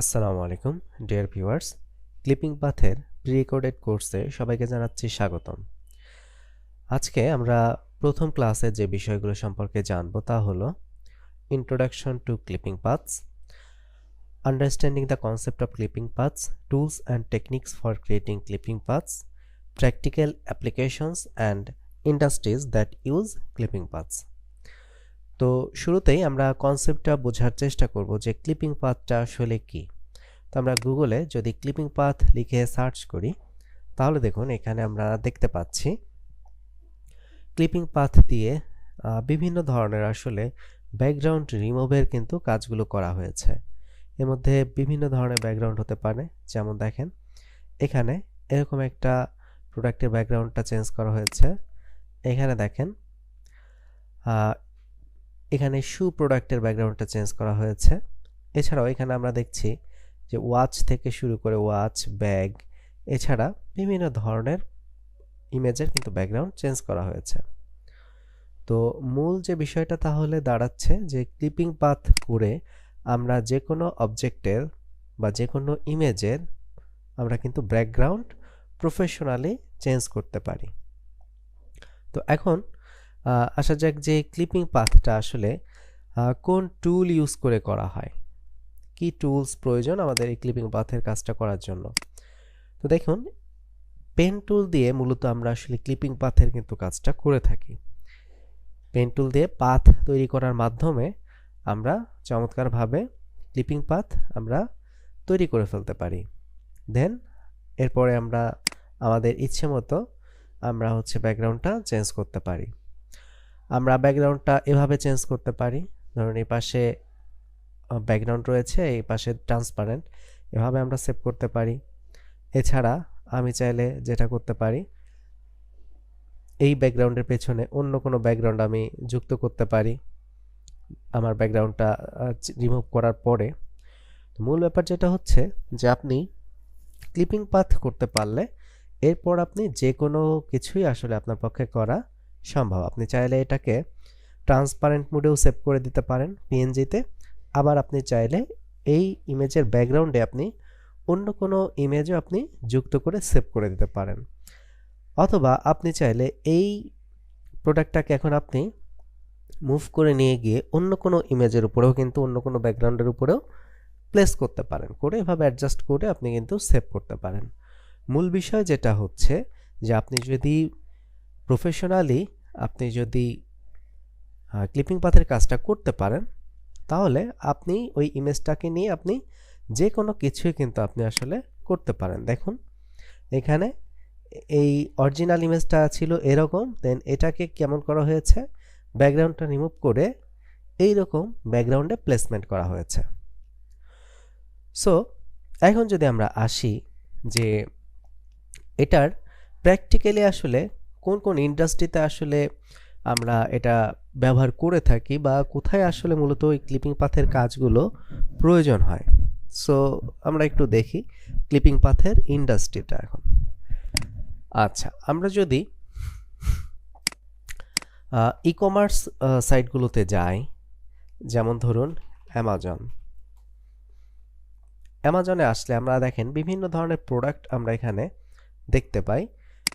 আসসালামু আলাইকুম, dear viewers. Clipping পাথের প্রি রেকর্ডেড কোর্সে সবাইকে জানাচ্ছি স্বাগতম। আজকে আমরা প্রথম ক্লাসে যে বিষয়গুলো সম্পর্কে জানব তা হলো introduction to clipping paths understanding the concept of clipping paths tools and techniques for creating clipping paths practical applications and industries that use clipping paths তো শুরুতেই আমরা কনসেপ্টটা বোঝার চেষ্টা করব যে ক্লিপিং পাথটা আসলে কি। তো আমরা গুগলে যদি ক্লিপিং পাথ লিখে সার্চ করি, তাহলে দেখুন এখানে আমরা দেখতে পাচ্ছি ক্লিপিং পাথ দিয়ে বিভিন্ন ধরনের আসলে ব্যাকগ্রাউন্ড রিমুভের কিন্তু কাজগুলো করা হয়েছে। এর মধ্যে বিভিন্ন ধরনের ব্যাকগ্রাউন্ড হতে পারে, যেমন দেখেন, এখানে এরকম একটা প্রোডাক্টের ব্যাকগ্রাউন্ডটা চেঞ্জ করা হয়েছে। এখানে দেখেন এখানে শু প্রোডাক্টের ব্যাকগ্রাউন্ডটা চেঞ্জ করা হয়েছে। এছাড়াও এখানে আমরা দেখছি যে ওয়াচ থেকে শুরু করে ওয়াচ ব্যাগ এছাড়া বিভিন্ন ধরনের ইমেজের কিন্তু ব্যাকগ্রাউন্ড চেঞ্জ করা হয়েছে। তো মূল যে বিষয়টা তাহলে দাঁড়াচ্ছে যে ক্লিপিং পাথ করে আমরা যে কোনো অবজেক্টের বা যে কোনো ইমেজের আমরা কিন্তু ব্যাকগ্রাউন্ড প্রফেশনালি চেঞ্জ করতে পারি। তো এখন আসা যাক যে ক্লিপিং পাথটা আসলে কোন টুল ইউজ করে করা হয়। কি টুলস প্রয়োজন আমাদের এই ক্লিপিং পাথের কাজটা করার জন্য? তো দেখুন পেন টুল দিয়ে মূলত আমরা আসলে ক্লিপিং পাথের কিন্তু কাজটা করে থাকি। পেন টুল দিয়ে পাথ তৈরি করার মাধ্যমে আমরা চমৎকারভাবে ক্লিপিং পাথ আমরা তৈরি করে ফেলতে পারি। দেন এরপরে আমরা আমাদের ইচ্ছে মতো আমরা হচ্ছে ব্যাকগ্রাউন্ডটা চেঞ্জ করতে পারি। আমরা ব্যাকগ্রাউন্ডটা এভাবে চেঞ্জ করতে পারি। ধরুন, এই পাশে ব্যাকগ্রাউন্ড রয়েছে, এই পাশে ট্রান্সপারেন্ট এভাবে আমরা সেভ করতে পারি। এছাড়া আমি চাইলে যেটা করতে পারি, এই ব্যাকগ্রাউন্ডের পেছনে অন্য কোনো ব্যাকগ্রাউন্ড আমি যুক্ত করতে পারি, আমার ব্যাকগ্রাউন্ডটা রিমুভ করার পরে। মূল ব্যাপার যেটা হচ্ছে যে আপনি ক্লিপিং পাথ করতে পারলে, এরপর আপনি যে কোনো কিছুই আসলে আপনার পক্ষে করা সম্ভব। আপনি চাইলে এটাকে ট্রান্সপারেন্ট মোডেও সেভ করে দিতে পারেন পিএনজিতে আবার আপনি চাইলে এই ইমেজের ব্যাকগ্রাউন্ডে আপনি অন্য কোনো ইমেজও আপনি যুক্ত করে সেভ করে দিতে পারেন। অথবা আপনি চাইলে এই প্রোডাক্টটাকে এখন আপনি মুভ করে নিয়ে গিয়ে অন্য কোনো ইমেজের উপরেও কিন্তু, অন্য কোনো ব্যাকগ্রাউন্ডের উপরেও প্লেস করতে পারেন। করে এভাবে অ্যাডজাস্ট করে আপনি কিন্তু সেভ করতে পারেন। মূল বিষয় যেটা হচ্ছে যে আপনি যদি প্রফেশনালি আপনি যদি ক্লিপিং পাথের কাজটা করতে পারেন, তাহলে আপনি ওই ইমেজটাকে নিয়ে আপনি যে কোনো কিছুই কিন্তু আপনি আসলে করতে পারেন। দেখুন, এখানে এই অরিজিনাল ইমেজটা ছিল এরকম দেন এটাকে কেমন করা হয়েছে? ব্যাকগ্রাউন্ডটা রিমুভ করে এই রকম ব্যাকগ্রাউন্ডে প্লেসমেন্ট করা হয়েছে। সো এখন যদি আমরা আসি যে, এটার প্র্যাকটিক্যালি আসলে কোন কোন ইন্ডাস্ট্রিতে আসলে আমরা এটা ব্যবহার করে থাকি বা কোথায় আসলে মূলত ওই ক্লিপিং পাথের কাজগুলো প্রয়োজন হয়? সো আমরা একটু দেখি ক্লিপিং পাথের ইন্ডাস্ট্রিটা এখন। আচ্ছা আমরা যদি ই কমার্স সাইটগুলোতে যাই, যেমন ধরুন অ্যামাজন অ্যামাজনে আসলে আমরা দেখেন বিভিন্ন ধরনের প্রোডাক্ট আমরা এখানে দেখতে পাই।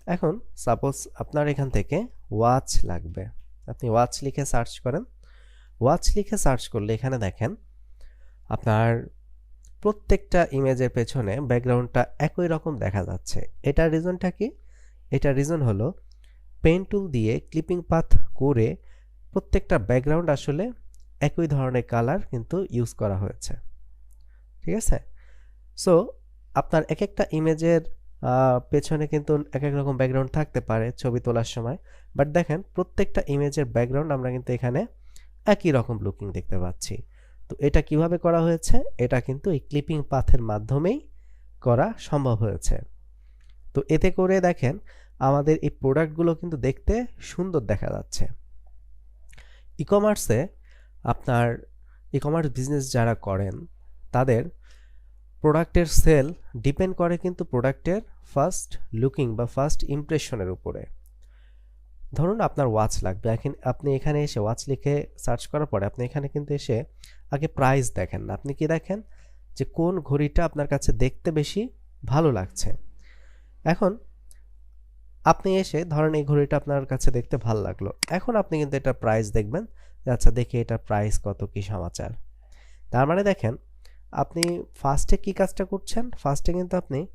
এখন সাপোজ আপনার এখান থেকে ওয়াচ লাগবে। আপনি ওয়াচ লিখে সার্চ করেন। ওয়াচ লিখে সার্চ করলে এখানে দেখেন, আপনার প্রত্যেকটা ইমেজের পেছনে ব্যাকগ্রাউন্ডটা একই রকম দেখা যাচ্ছে। এটার রিজনটা কি? এটার রিজন হলো পেন টুল দিয়ে ক্লিপিং পাথ করে প্রত্যেকটা ব্যাকগ্রাউন্ড আসলে একই ধরনের কালার কিন্তু ইউজ করা হয়েছে। ঠিক আছে? সো আপনার এক একটা ইমেজের পেছনে কিন্তু এক এক রকম ব্যাকগ্রাউন্ড থাকতে পারে ছবি তোলার সময়। বাট দেখেন, প্রত্যেকটা ইমেজের ব্যাকগ্রাউন্ড আমরা কিন্তু এখানে একই রকম লুকিং দেখতে পাচ্ছি। তো এটা কীভাবে করা হয়েছে? এটা কিন্তু এই ক্লিপিং পাথের মাধ্যমেই করা সম্ভব হয়েছে। তো এতে করে দেখেন, আমাদের এই প্রোডাক্টগুলো কিন্তু দেখতে সুন্দর দেখা যাচ্ছে। ই কমার্সে আপনার ই কমার্স বিজনেস যারা করেন, তাদের প্রোডাক্টের সেল ডিপেন্ড করে কিন্তু প্রোডাক্টের ফার্স্ট লুকিং বা ফার্স্ট ইমপ্রেশনের উপরে। ধরুন আপনার ওয়াচ লাগবে, এখন আপনি এখানে এসে ওয়াচ লিখে সার্চ করার পরে আপনি এখানে কিন্তু এসে আগে প্রাইস দেখেন। না আপনি কি দেখেন? যে কোন ঘড়িটা আপনার কাছে দেখতে বেশি ভালো লাগছে। এখন আপনি এসে ধরেন এই ঘড়িটা আপনার কাছে দেখতে ভালো লাগল। এখন আপনি কিন্তু এটা প্রাইস দেখবেন আচ্ছা দেখি এটা প্রাইস কত কি সমাচার। তার মানে দেখেন আপনি ফার্স্টে কি কাজটা করছেন? ফার্স্টে কিন্তু আপনি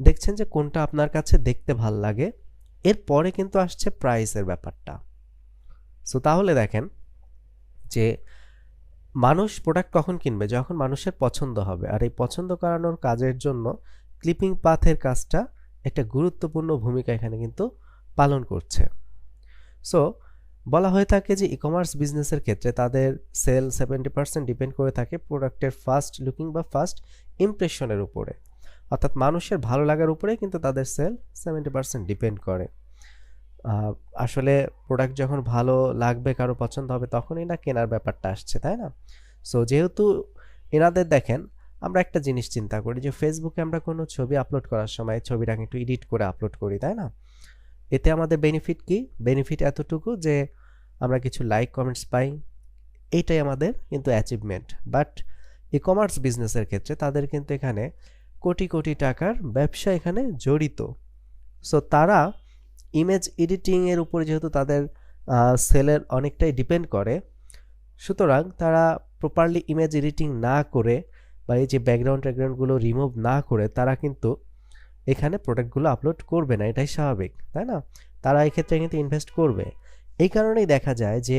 দেখছেন যে কোনটা আপনার কাছে দেখতে ভালো লাগে। এরপরে কিন্তু আসছে প্রাইসের ব্যাপারটা। সো তাহলে দেখেন যে মানুষ প্রোডাক্ট কখন কিনবে? যখন মানুষের পছন্দ হবে। আর এই পছন্দ করানোর কাজের জন্য ক্লিপিং পাথের কাজটা একটা গুরুত্বপূর্ণ ভূমিকা এখানে কিন্তু পালন করছে। সো বলা হয়ে থাকে যে ই কমার্স বিজনেসের ক্ষেত্রে তাদের সেল সেভেন্টি পার্সেন্ট ডিপেন্ড করে থাকে প্রোডাক্টের ফার্স্ট লুকিং বা ফার্স্ট ইমপ্রেশনের উপরে। অর্থাৎ মানুষের ভালো লাগার উপরে কিন্তু তাদের সেল সেভেন্টি পার্সেন্ট ডিপেন্ড করে। আসলে প্রোডাক্ট যখন ভালো লাগবে, কারও পছন্দ হবে, তখনই না কেনার ব্যাপারটা আসছে, তাই না? সো যেহেতু এনাদের দেখেন, আমরা একটা জিনিস চিন্তা করি যে ফেসবুকে আমরা কোনো ছবি আপলোড করার সময় ছবিটাকে একটু এডিট করে আপলোড করি, তাই না? এতে আমাদের বেনিফিট কি? বেনিফিট এতটুকু যে আমরা কিছু লাইক কমেন্টস পাই। এইটাই আমাদের কিন্তু অ্যাচিভমেন্ট বাট ই কমার্স বিজনেসের ক্ষেত্রে তাদের কিন্তু এখানে কোটি কোটি টাকার ব্যবসা এখানে জড়িত। সো তারা ইমেজ এডিটিংয়ের উপরে যেহেতু তাদের সেলের অনেকটাই ডিপেন্ড করে, সুতরাং তারা প্রপারলি ইমেজ এডিটিং না করে বা এই যে ব্যাকগ্রাউন্ড ট্যাকগ্রাউন্ডগুলো রিমুভ না করে, তারা কিন্তু এখানে প্রোডাক্টগুলো আপলোড করবে না, এটাই স্বাভাবিক, তাই না? তারা এক্ষেত্রে কিন্তু ইনভেস্ট করবে। এই কারণেই দেখা যায় যে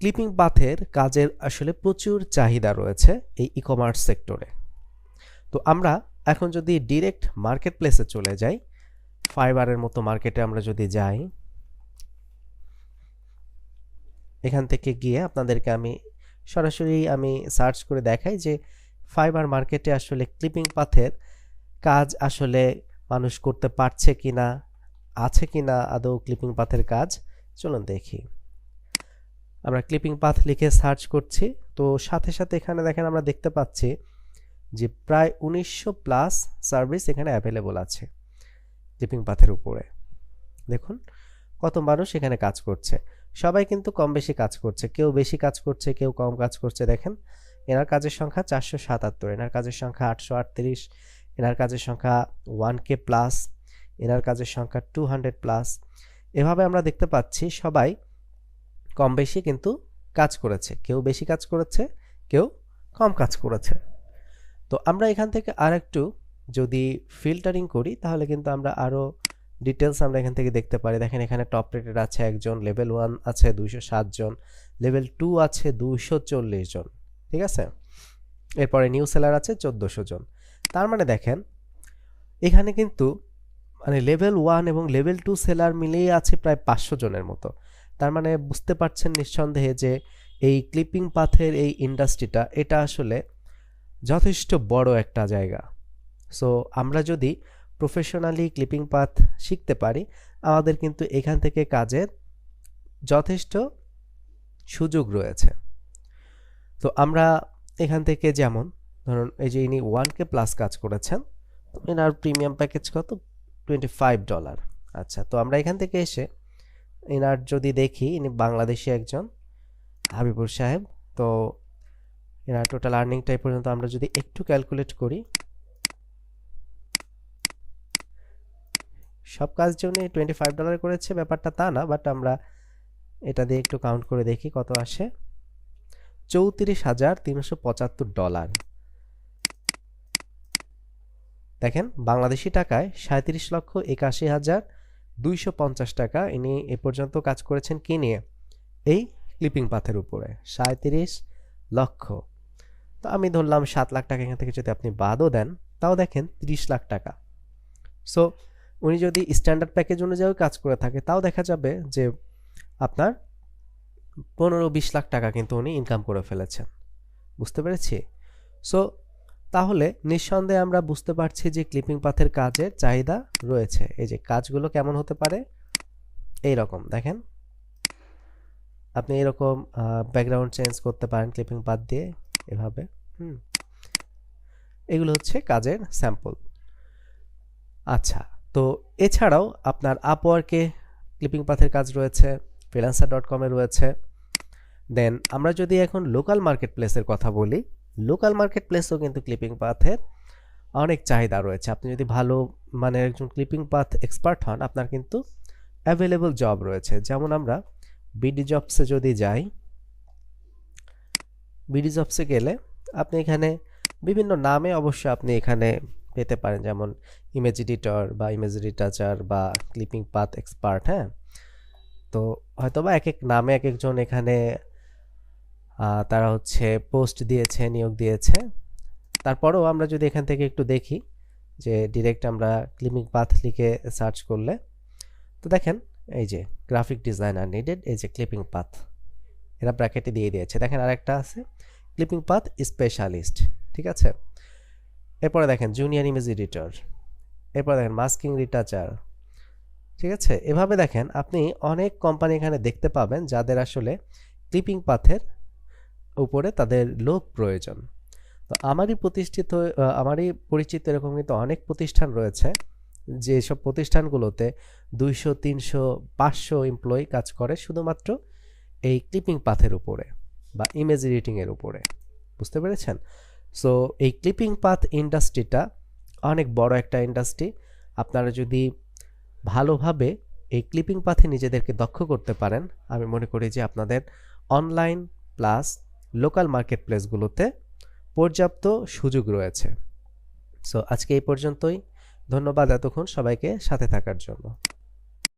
ক্লিপিং পাথের কাজের আসলে প্রচুর চাহিদা রয়েছে এই ই কমার্স সেক্টরে তো আমরা এখন যদি ডিরেক্ট মার্কেট প্লেসে চলে যাই ফাইবারের মতো মার্কেটে আমরা যদি যাই, এখান থেকে গিয়ে আপনাদেরকে আমি সরাসরি আমি সার্চ করে দেখাই যে ফাইবার মার্কেটে আসলে ক্লিপিং পাথের কাজ আসলে মানুষ করতে পারছে কি না আছে কি না আদৌ ক্লিপিং পাথের কাজ, চলুন দেখি। আমরা ক্লিপিং পাথ লিখে সার্চ করছি, তো সাথে সাথে এখানে দেখেন আমরা দেখতে পাচ্ছি যে প্রায় উনিশশো প্লাস সার্ভিস এখানে অ্যাভেলেবল আছে ক্লিপিং পাথের উপরে। দেখুন, কত মানুষ এখানে কাজ করছে। সবাই কিন্তু কম বেশি কাজ করছে, কেউ বেশি কাজ করছে, কেউ কম কাজ করছে। দেখেন, এনার কাজের সংখ্যা চারশো সাতাত্তর, এনার কাজের সংখ্যা আটশো আটত্রিশ এনার কাজের সংখ্যা ওয়ান কে প্লাস এনার কাজের সংখ্যা টু হান্ড্রেড প্লাস এভাবে আমরা দেখতে পাচ্ছি সবাই কম বেশি কিন্তু কাজ করেছে। কেউ বেশি কাজ করেছে, কেউ কম কাজ করেছে। তো আমরা এখান থেকে আর একটু যদি ফিল্টারিং করি, তাহলে কিন্তু আমরা আরও ডিটেলস আমরা এখান থেকে দেখতে পারি। দেখেন এখানে টপ রেটেড আছে একজন লেভেল ওয়ান আছে দুইশো জন লেভেল টু আছে দুইশো চল্লিশ জন, ঠিক আছে? এরপরে নিউ সেলার আছে চোদ্দোশো জন। তার মানে দেখেন, এখানে কিন্তু মানে লেভেল ওয়ান এবং লেভেল টু সেলার মিলেই আছে প্রায় পাঁচশো জনের মতো। তার মানে বুঝতে পারছেন নিঃসন্দেহে যে এই ক্লিপিং পাথের এই ইন্ডাস্ট্রিটা এটা আসলে যথেষ্ট বড় একটা জায়গা। সো আমরা যদি প্রফেশনালি ক্লিপিং পাথ শিখতে পারি, আমাদের কিন্তু এখান থেকে কাজের যথেষ্ট সুযোগ রয়েছে। তো আমরা এখান থেকে যেমন ধরুন, এই যে ইনি ওয়ান কে প্লাস কাজ করেছেন এনার প্রিমিয়াম প্যাকেজ কত? টোয়েন্টি ফাইভ ডলার আচ্ছা তো আমরা এখান থেকে এসে এনার যদি দেখি, ইনি বাংলাদেশি একজন, হাবিবুর সাহেব, তো এনার টোটাল আর্নিংটাই পর্যন্ত আমরা যদি একটু ক্যালকুলেট করি, সব কাজ জন্য টোয়েন্টি ফাইভ ডলার করেছে, ব্যাপারটা তা না বাট আমরা এটা দিয়ে একটু কাউন্ট করে দেখি কত আসে। চৌত্রিশ হাজার তিনশো পঁচাত্তর ডলার দেখেন, বাংলাদেশি টাকায় সাঁত্রিশ লক্ষ একাশি হাজার দুইশো পঞ্চাশ টাকা ইনি এ পর্যন্ত কাজ করেছেন কি নিয়ে? এই ক্লিপিং পাথের উপরে সাঁত্রিশ লক্ষ। তো আমি ধরলাম সাত লাখ টাকা এখান থেকে যদি আপনি বাদও দেন, তাও দেখেন তিরিশ লাখ টাকা। সো উনি যদি স্ট্যান্ডার্ড প্যাকেজ অনুযায়ী কাজ করে থাকে, তাও দেখা যাবে যে আপনার পনেরো বিশ লাখ টাকা কিন্তু উনি ইনকাম করে ফেলেছেন। বুঝতে পেরেছি? সো তাহলে নিঃসন্দেহে আমরা বুঝতে পারছি যে ক্লিপিং পাথের কাজের চাহিদা রয়েছে। এই যে কাজগুলো কেমন হতে পারে? এই রকম দেখেন। আপনি এরকম ব্যাকগ্রাউন্ড চেঞ্জ করতে পারেন ক্লিপিং পাথ দিয়ে এভাবে, হুম। এগুলো হচ্ছে কাজের স্যাম্পল আচ্ছা তো এছাড়াও আপনার আপওয়ার্কে ক্লিপিং পাথের কাজ রয়েছে ফ্রিল্যান্সার ডট কমে রয়েছে। দেন আমরা যদি এখন লোকাল মার্কেট প্লেসের কথা বলি লোকাল মার্কেট প্লেসেও কিন্তু ক্লিপিং পাথের অনেক চাহিদা রয়েছে। আপনি যদি ভালো মানে একজন ক্লিপিং পাথ এক্সপার্ট হন, আপনার কিন্তু অ্যাভেলেবল জব রয়েছে। যেমন আমরা বিডি জবসে যদি যাই বিডি জবসে গেলে আপনি এখানে বিভিন্ন নামে অবশ্য আপনি এখানে পেতে পারেন। যেমন ইমেজ এডিটর বা ইমেজ রিটাচার বা ক্লিপিং পাথ এক্সপার্ট হ্যাঁ? তো হয়তোবা এক এক নামে এক একজন এখানে তারা হচ্ছে পোস্ট দিয়েছে, নিয়োগ দিয়েছে। তারপরেও আমরা যদি এখান থেকে একটু দেখি যে ডিরেক্ট আমরা ক্লিপিং পাথ লিখে সার্চ করলে, তো দেখেন এই যে গ্রাফিক ডিজাইনার নিডেড এই যে ক্লিপিং পাথ এরা ব্র্যাকেটে দিয়ে দিয়েছে। দেখেন আরেকটা আছে ক্লিপিং পাথ স্পেশালিস্ট ঠিক আছে? এরপরে দেখেন জুনিয়র ইমেজ এডিটর এরপরে দেখেন মাস্কিং রিটাচার ঠিক আছে? এভাবে দেখেন আপনি অনেক কোম্পানি এখানে দেখতে পাবেন যাদের আসলে ক্লিপিং পাথের উপরে তাদের লোক প্রয়োজন। তো আমারই প্রতিষ্ঠিত আমারই পরিচিত এরকম কিন্তু অনেক প্রতিষ্ঠান রয়েছে যেসব প্রতিষ্ঠানগুলোতে দুইশো, তিনশো, পাঁচশো এমপ্লয়ি কাজ করে শুধুমাত্র এই ক্লিপিং পাথের উপরে বা ইমেজ এডিটিংয়ের উপরে। বুঝতে পেরেছেন? সো এই ক্লিপিং পাথ ইন্ডাস্ট্রিটা অনেক বড় একটা ইন্ডাস্ট্রি আপনারা যদি ভালোভাবে এই ক্লিপিং পাথে নিজেদেরকে দক্ষ করতে পারেন, আমি মনে করি যে আপনাদের অনলাইন প্লাস লোকাল মার্কেট প্লেসগুলোতে পর্যাপ্ত সুযোগ রয়েছে। সো আজকে এই পর্যন্তই। ধন্যবাদ এতক্ষণ সবাইকে সাথে থাকার জন্য।